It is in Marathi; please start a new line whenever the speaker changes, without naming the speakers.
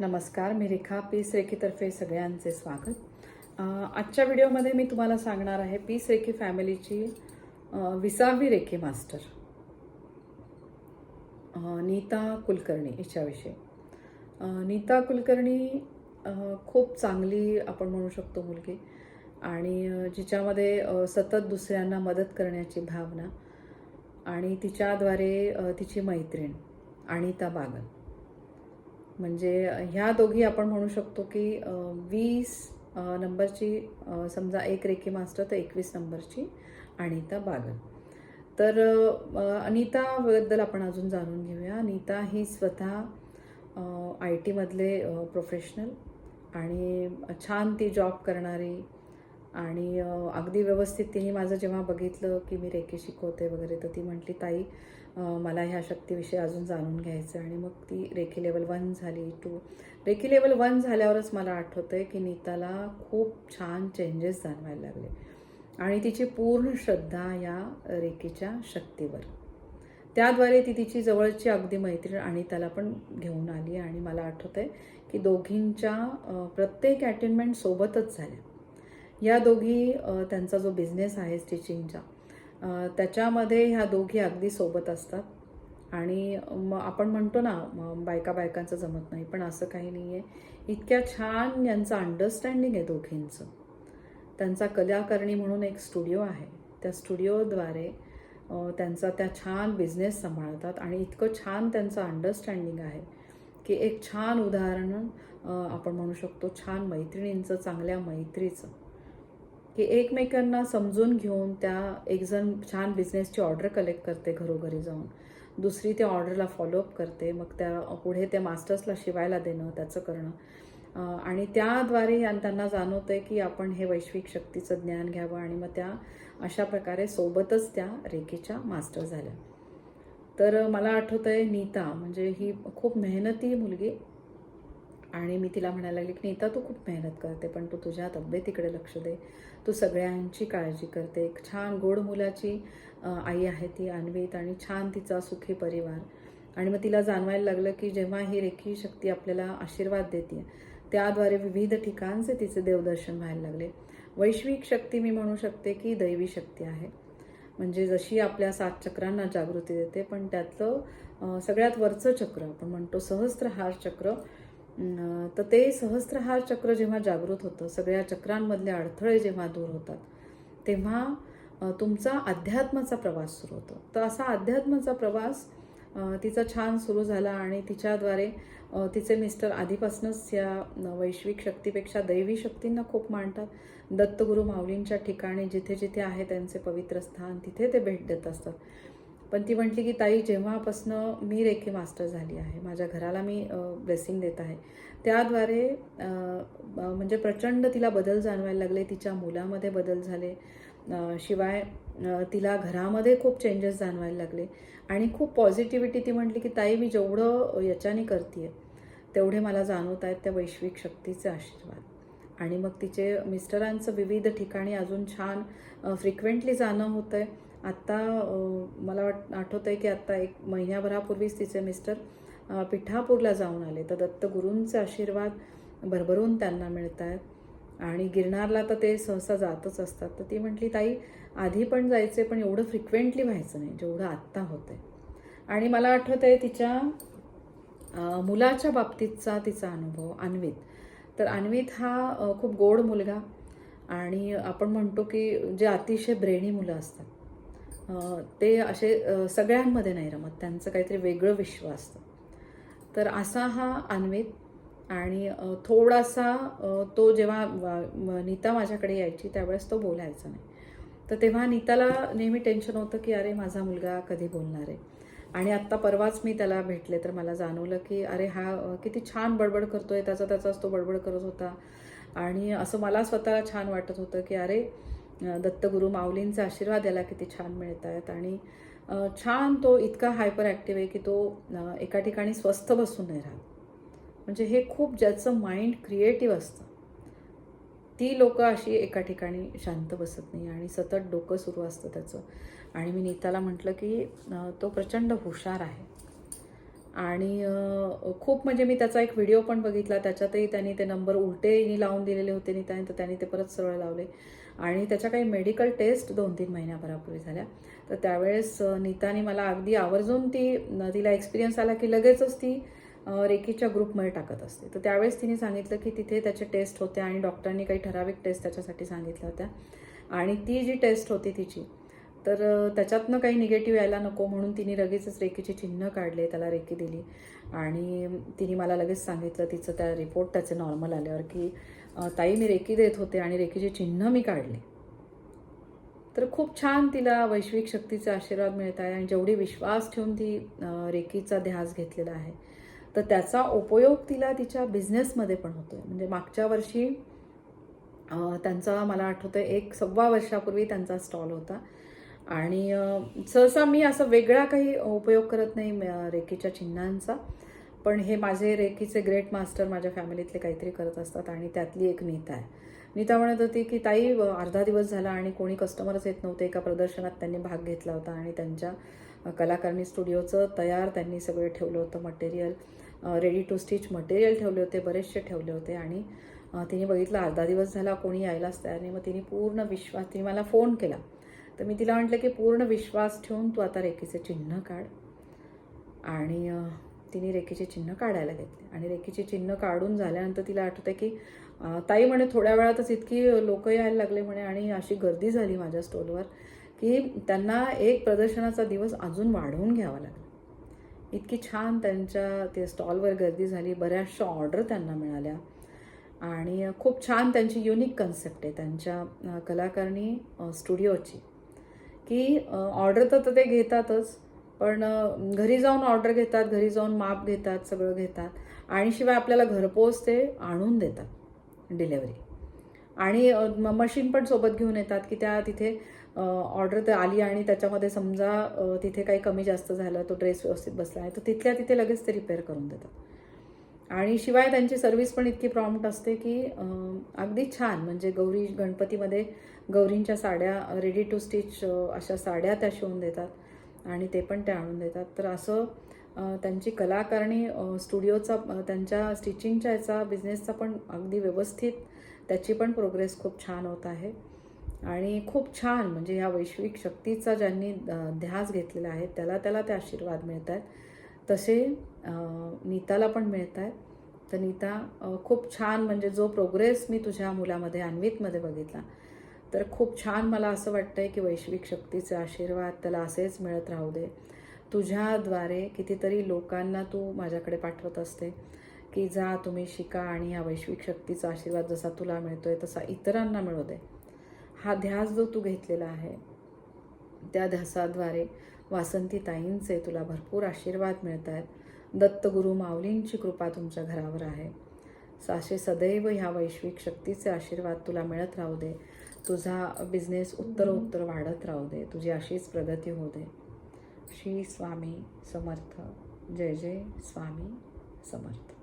नमस्कार मी रेखा पीस रेखीतर्फे सगळ्यांचे स्वागत. आजच्या व्हिडिओमध्ये मी तुम्हाला सांगणार आहे पीस रेखी फॅमिलीची विसावी रेखी मास्टर. नीता कुलकर्णी हिच्याविषयी. नीता कुलकर्णी खूप चांगली आपण म्हणू शकतो मुलगी आणि जिच्यामध्ये सतत दुसऱ्यांना मदत करण्याची भावना आणि तिच्याद्वारे तिची मैत्रीण अनिता बागल. म्हणजे ह्या दोघी आपण म्हणू शकतो की वीस नंबरची समजा एक रेकी मास्टर तर एकवीस नंबरची अनिता बागल. तर अनिताबद्दल आपण अजून जाणून घेऊया. अनिता ही स्वतः आय टीमधले प्रोफेशनल आणि छान ती जॉब करणारी आणि अगदी व्यवस्थित तिने माझं जेव्हा बघितलं की मी रेकी शिकवते वगैरे तर ती म्हटली ताई मला ह्या शक्तीविषयी अजून जाणून घ्यायचं आहे आणि मग ती रेखी लेवल वन झाली टू रेखी लेवल वन झाल्यावरच मला आठवतं आहे की नीताला खूप छान चेंजेस जाणवायला लागले. आणि तिची पूर्ण श्रद्धा या रेखीच्या शक्तीवर. त्याद्वारे ती तिची जवळची अगदी मैत्रीण आणि त्याला पण घेऊन आली आणि मला आठवतं आहे की दोघींच्या प्रत्येक अटेनमेंट सोबतच झाल्या. या दोघी त्यांचा जो बिझनेस आहे स्टिचिंगचा त्याच्यामध्ये ह्या दोघी अगदी सोबत असतात. आणि मग आपण म्हणतो ना बायका बायकांचं जमत नाही पण असं काही नाही आहे इतक्या छान यांचं अंडरस्टँडिंग आहे दोघींचं. त्यांचा कलाकर्णी म्हणून एक स्टुडिओ आहे. त्या स्टुडिओद्वारे त्यांचा त्या छान बिझनेस सांभाळतात आणि इतकं छान त्यांचं अंडरस्टँडिंग आहे की एक छान उदाहरण आपण म्हणू शकतो छान मैत्रिणींचं चांगल्या मैत्रीचं. की एकमेकांना समजून घेऊन त्या एकजण छान बिझनेसची ऑर्डर कलेक्ट करते घरोघरी जाऊन. दुसरी त्या ऑर्डरला फॉलोअप करते मग त्या पुढे त्या मास्टर्सला शिवायला देणं त्याचं करणं. आणि त्याद्वारे त्यांना जाणवतं आहे की आपण हे वैश्विक शक्तीचं ज्ञान घ्यावं आणि मग त्या अशा प्रकारे सोबतच त्या रेखेच्या मास्टर झाल्या. तर मला आठवतं आहे नीता म्हणजे ही खूप मेहनती मुलगी आणि मी तिला म्हणायला लागली की नीता तू खूप मेहनत करते पण तू तुझ्या तब्येतीकडे लक्ष दे. तू सगळ्यांची काळजी करते. एक छान गोड मुलाची आई आहे ती अन्वित आणि छान तिचा सुखी परिवार. आणि मग तिला जाणवायला लागलं की जेव्हा ही रेखी शक्ती आपल्याला आशीर्वाद देते त्याद्वारे विविध ठिकाणचे तिचे देवदर्शन व्हायला लागले. वैश्विक शक्ती मी म्हणू शकते की दैवी शक्ती आहे. म्हणजे जशी आपल्या सात चक्रांना जागृती देते पण त्यातलं सगळ्यात वरचं चक्र आपण म्हणतो सहस्त्रहार चक्र तर ते सहस्त्रहार चक्र जेव्हा जागृत होतं सगळ्या चक्रांमधले अडथळे जेव्हा दूर होतात तेव्हा तुमचा अध्यात्माचा प्रवास सुरू होतो. तर असा अध्यात्माचा प्रवास तिचा छान सुरू झाला आणि तिच्याद्वारे तिचे मिस्टर आधीपासूनच या वैश्विक शक्तीपेक्षा दैवी शक्तींना खूप मानतात. दत्तगुरू माऊलींच्या ठिकाणी जिथे जिथे आहे त्यांचे पवित्र स्थान तिथे ते भेट देत असतात. पण ती म्हटली की ताई जेव्हापासनं मी रेखी मास्टर झाली आहे माझ्या घराला मी ब्लेसिंग देत आहे. त्याद्वारे म्हणजे प्रचंड तिला बदल जाणवायला लागले तिच्या मुलामध्ये बदल झाले शिवाय तिला घरामध्ये खूप चेंजेस जाणवायला लागले. आणि खूप पॉझिटिव्हिटी ती म्हटली की ताई मी जेवढं याच्याने करते तेवढे मला जाणवत आहेत त्या वैश्विक शक्तीचे आशीर्वाद. आणि मग तिचे मिस्टरांचं विविध ठिकाणी अजून छान फ्रिक्वेंटली जाणं होतं आहे आत्ता मला वाट आठवतं आहे की आत्ता एक महिन्याभरापूर्वीच तिचे मिस्टर पिठापूरला जाऊन आले. तर दत्तगुरूंचे आशीर्वाद भरभरून त्यांना मिळत आहेत आणि गिरनारला तर ते सहसा जातच असतात. तर ती म्हटली ताई आधी पण जायचे पण एवढं फ्रिक्वेंटली व्हायचं नाही. जेवढं आत्ता होतं आहे आणि मला आठवत आहे तिच्या मुलाच्या बाबतीतचा तिचा अनुभव अन्वित. तर अन्वित हा खूप गोड मुलगा. आणि आपण म्हणतो की जे अतिशय ब्रेणी मुलं असतात. ते असे सगळ्यांमध्ये नाही रमत. त्यांचं काहीतरी वेगळं विश्व असतं. तर असा हा अन्वित आणि थोडासा तो जेव्हा नीता माझ्याकडे यायची त्यावेळेस तो बोलायचा नाही. तर तेव्हा नीताला नेहमी टेन्शन होतं की अरे माझा मुलगा कधी बोलणार आहे? आणि आत्ता परवाच मी त्याला भेटले तर मला जाणवलं की अरे हा किती छान बडबड करतो आहे त्याचा त्याचाच तो बडबड करत होता. आणि असं मला स्वतःला छान वाटत होतं की अरे दत्तगुरू माऊलींचा आशीर्वाद याला किती छान मिळत आहेत आणि छान तो इतका हायपर ॲक्टिव्ह आहे की तो एका ठिकाणी स्वस्थ बसून नाही राहत. म्हणजे हे खूप ज्याचं माइंड क्रिएटिव्ह असतं. ती लोकं अशी एका ठिकाणी शांत बसत नाही आणि सतत डोकं सुरू असतं त्याचं. आणि मी नीताला म्हटलं की तो प्रचंड हुशार आहे. आणि खूप म्हणजे मी त्याचा एक व्हिडिओ पण बघितला. त्याच्यातही त्यांनी ते नंबर उलटेही लावून दिलेले होते. नीताने तर त्यांनी ते परत सरळ लावले. आणि त्याच्या काही मेडिकल टेस्ट दोन तीन महिन्याभरापूर्वी झाल्या. तर त्यावेळेस नीताने मला अगदी आवर्जून ती तिला एक्सपिरियन्स आला की लगेचच ती रेखीच्या रेकीच्या ग्रुपमध्ये टाकत असते. तर त्यावेळेस तिने सांगितलं की तिथे त्याचे टेस्ट होते आणि डॉक्टरांनी काही ठराविक टेस्ट त्याच्यासाठी सांगितल्या होत्या. आणि ती जी टेस्ट होती तिची तर त्याच्यातनं काही निगेटिव्ह यायला नको म्हणून तिने लगेचच रेकीचे चिन्ह काढले त्याला रेकी दिली. आणि तिने मला लगेच सांगितलं तिचं त्या रिपोर्ट त्याचे नॉर्मल आल्यावर की ताई मी रेकी देत होते आणि रेकीचे चिन्ह मी काढले. तर खूप छान तिला वैश्विक शक्तीचा आशीर्वाद मिळत आहे आणि जेवढी विश्वास ठेवून ती रेखीचा रेकीचा ध्यास घेतलेला आहे तर त्याचा उपयोग तिला तिच्या बिझनेसमध्ये पण होतोय. म्हणजे मागच्या वर्षी त्यांचा मला आठवतं एक सव्वा वर्षापूर्वी त्यांचा स्टॉल होता. आणि सहसा मी असं वेगळा काही उपयोग करत नाही रेखीच्या रेकीच्या चिन्हांचा. पण हे माझे रेखीचे ग्रेट मास्टर माझ्या फॅमिलीतले काहीतरी करत असतात आणि त्यातली एक नीता आहे. नीता म्हणत होती की ताई अर्धा दिवस झाला आणि कोणी कस्टमरच येत नव्हते. एका प्रदर्शनात त्यांनी भाग घेतला होता आणि त्यांच्या अ, कलाकारणी स्टुडिओचं तयार त्यांनी सगळं ठेवलं होतं material ready to stitch material ठेवले होते बरेचसे ठेवले होते आणि तिने बघितलं अर्धा दिवस झाला कोणी यायलाच तयार नाही. मग तिने पूर्ण विश्वास तिने मला फोन केला. तर मी तिला म्हटलं की पूर्ण विश्वास ठेवून तू आता रेखीचे चिन्ह काढ आणि तिने रेखेचे चिन्ह काढायला घेतले. आणि रेखेचे चिन्ह काढून झाल्यानंतर तिला आठवतं की ताई म्हणे थोड्या वेळातच इतकी लोक यायला लागले म्हणे आणि अशी गर्दी झाली माझ्या स्टॉलवर की त्यांना एक प्रदर्शनाचा दिवस अजून वाढवून घ्यावा लागला. इतकी छान त्यांच्या ते स्टॉलवर गर्दी झाली बऱ्याचशा ऑर्डर त्यांना मिळाल्या. आणि खूप छान त्यांची युनिक कन्सेप्ट आहे त्यांच्या कलाकारणी स्टुडिओची की ऑर्डर तर ते घेतातच पण घरी जाऊन ऑर्डर घेतात घरी जाऊन माप घेतात सगळं घेतात. आणि शिवाय आपल्याला घरपोच ते आणून देतात डिलेवरी आणि मशीन पण सोबत घेऊन येतात की त्या तिथे ऑर्डर तर आली आणि त्याच्यामध्ये समजा तिथे काही कमी जास्त झालं तो ड्रेस व्यवस्थित बसला आहे तर तिथल्या तिथे लगेच ते रिपेअर करून देतात. आणि शिवाय त्यांची सर्व्हिस पण इतकी प्रॉम्प्ट असते की अगदी छान. म्हणजे गौरी गणपतीमध्ये गौरींच्या साड्या रेडी टू स्टिच अशा साड्या त्या शिवून देतात. आणि ते पण ते आणून देतात. तर असं त्यांची कलाकारणी स्टुडिओचा त्यांच्या स्टिचिंगच्या याचा बिझनेसचा पण अगदी व्यवस्थित त्याची पण प्रोग्रेस खूप छान होत आहे. आणि खूप छान म्हणजे ह्या वैश्विक शक्तीचा ज्यांनी ध्यास घेतलेला आहे त्याला त्याला ते आशीर्वाद मिळत आहेत तसे नीताला पण मिळत आहेत तर नीता खूप छान म्हणजे जो प्रोग्रेस मी तुझ्या मुलामध्ये अन्वितमध्ये बघितला तर खूप छान मला असं वाटतं आहे की वैश्विक शक्तीचे आशीर्वाद त्याला असेच मिळत राहू दे. तुझ्याद्वारे कितीतरी लोकांना तू माझ्याकडे पाठवत असते की जा तुम्ही शिका आणि ह्या वैश्विक शक्तीचा आशीर्वाद जसा तुला मिळतो आहे तसा इतरांना मिळू दे. हा ध्यास जो तू घेतलेला आहे त्या ध्यासाद्वारे वासंती ताईंचे तुला भरपूर आशीर्वाद मिळत आहेत दत्तगुरु माऊलींची कृपा तुमच्या घरावर आहे. साशे सदैव ह्या वैश्विक शक्तीचे आशीर्वाद तुला मिळत राहू दे. तुझा बिझनेस उत्तर उत्तर वाढत राहू दे. तुझी अशीच प्रगती होऊ दे. श्री स्वामी समर्थ. जय जय स्वामी समर्थ.